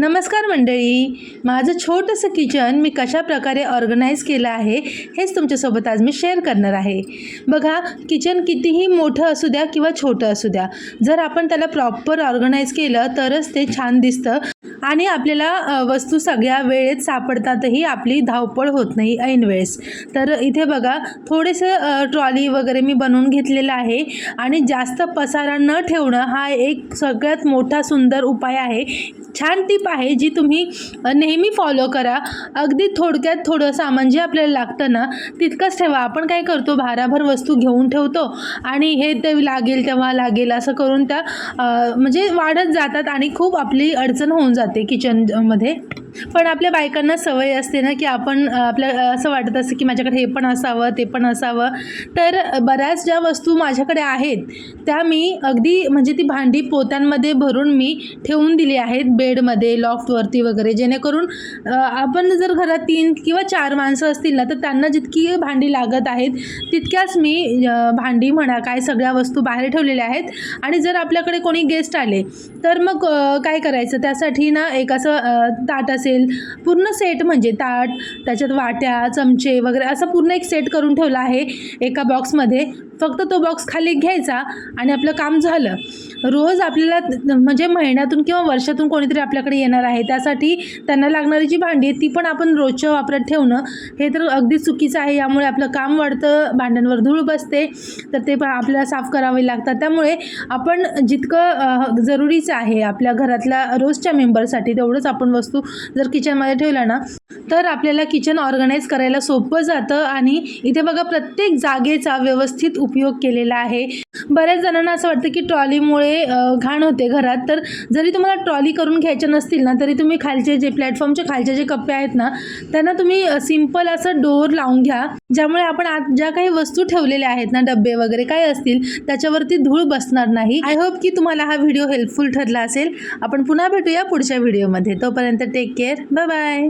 नमस्कार मंडळी. माझं छोटंसं किचन मी कशा प्रकारे ऑर्गनाईज केलं आहे हेच तुमच्यासोबत आज मी शेअर करणार आहे. बघा किचन कितीही मोठं असू द्या किंवा छोटं असू द्या जर आपण त्याला प्रॉपर ऑर्गनाईज केलं तरच ते छान दिसतं. आणि आपल्याला वस्तू सगळ्या वेळेत सापडतातही आपली धावपळ होत नाही ऐनवेळेस तर इथे बघा थोडेसं ट्रॉली वगैरे मी बनवून घेतलेलं आहे आणि जास्त पसारा न ठेवणं हा एक सगळ्यात मोठा सुंदर उपाय आहे. छान टिप आहे जी तुम्ही नेहमी फॉलो करा. अगदी थोडक्यात थोडं सामान जे आपल्याला लागतं ना तितकंच ठेवा. आपण काय करतो भाराभर वस्तू घेऊन ठेवतो आणि हे ते लागेल तेव्हा लागेल असं करून त्या म्हणजे वाढत जातात आणि खूप आपली अडचण होऊन जाते. किचनमध्ये. पण आपल्या बायकांना सवय असते ना की आपण आपल्या असं वाटत असतं की माझ्याकडे हे पण असावं ते पण असावं. तर बऱ्याच ज्या वस्तू माझ्याकडे आहेत त्या मी अगदी म्हणजे ती भांडी पोत्यांमध्ये भरून मी ठेवून दिली आहेत बेडमध्ये लॉफ्टवरती वगैरे. जेणेकरून आपण जर घरात तीन किंवा चार माणसं असतील ना तर त्यांना जितकी भांडी लागत आहेत तितक्याच मी भांडी म्हणा काय सगळ्या वस्तू बाहेर ठेवलेल्या आहेत. आणि जर आपल्याकडे कोणी गेस्ट आले तर मग काय करायचं? त्यासाठी ना एक असं ताट असेल. पूर्ण सेट म्हणजे ताट त्याच्यात वाट्या चमचे वगैरे असं पूर्ण एक सेट करून ठेवला आहे एका बॉक्समध्ये फक्त तो बॉक्स खाली घ्यायचा आणि आपलं काम झालं. रोज आपल्याला म्हणजे महिन्यातून किंवा वर्षातून कोणीतरी आपल्याकडे येणार आहे त्यासाठी त्यांना लागणारी जी भांडी आहे ती पण आपण रोजच्या वापरात ठेवणं हे तर अगदी चुकीचं आहे. यामुळे आपलं काम वाढतं भांड्यांवर धूळ बसते तर ते पण आपल्याला साफ करावे लागतात. त्यामुळे आपण जितकं जरुरीचं आहे आपल्या घरातल्या रोजच्या मेंबरसाठी तेवढंच आपण वस्तू जर किचनमध्ये ठेवल्या ना तर आपल्याला किचन ऑर्गनाईज करायला सोपं जातं. आणि इथे बघा प्रत्येक जागेचा व्यवस्थित उपयोग केलेला आहे. बऱ्याच जणांना असं वाटतं की ट्रॉलीमुळे घाण होते घरात. तर जरी तुम्हाला ट्रॉली करून घ्यायच्या नसतील ना तरी तुम्ही खालचे जे प्लॅटफॉर्मचे खालचे जे कप्पे आहेत ना त्यांना तुम्ही सिंपल असं डोअर लावून घ्या ज्यामुळे आपण आत ज्या काही वस्तू ठेवलेल्या आहेत ना डबे वगैरे काय असतील त्याच्यावरती धूळ बसणार नाही. आय होप की तुम्हाला हा व्हिडिओ हेल्पफुल ठरला असेल. आपण पुन्हा भेटूया पुढच्या व्हिडिओमध्ये. तोपर्यंत टेक केअर बाय बाय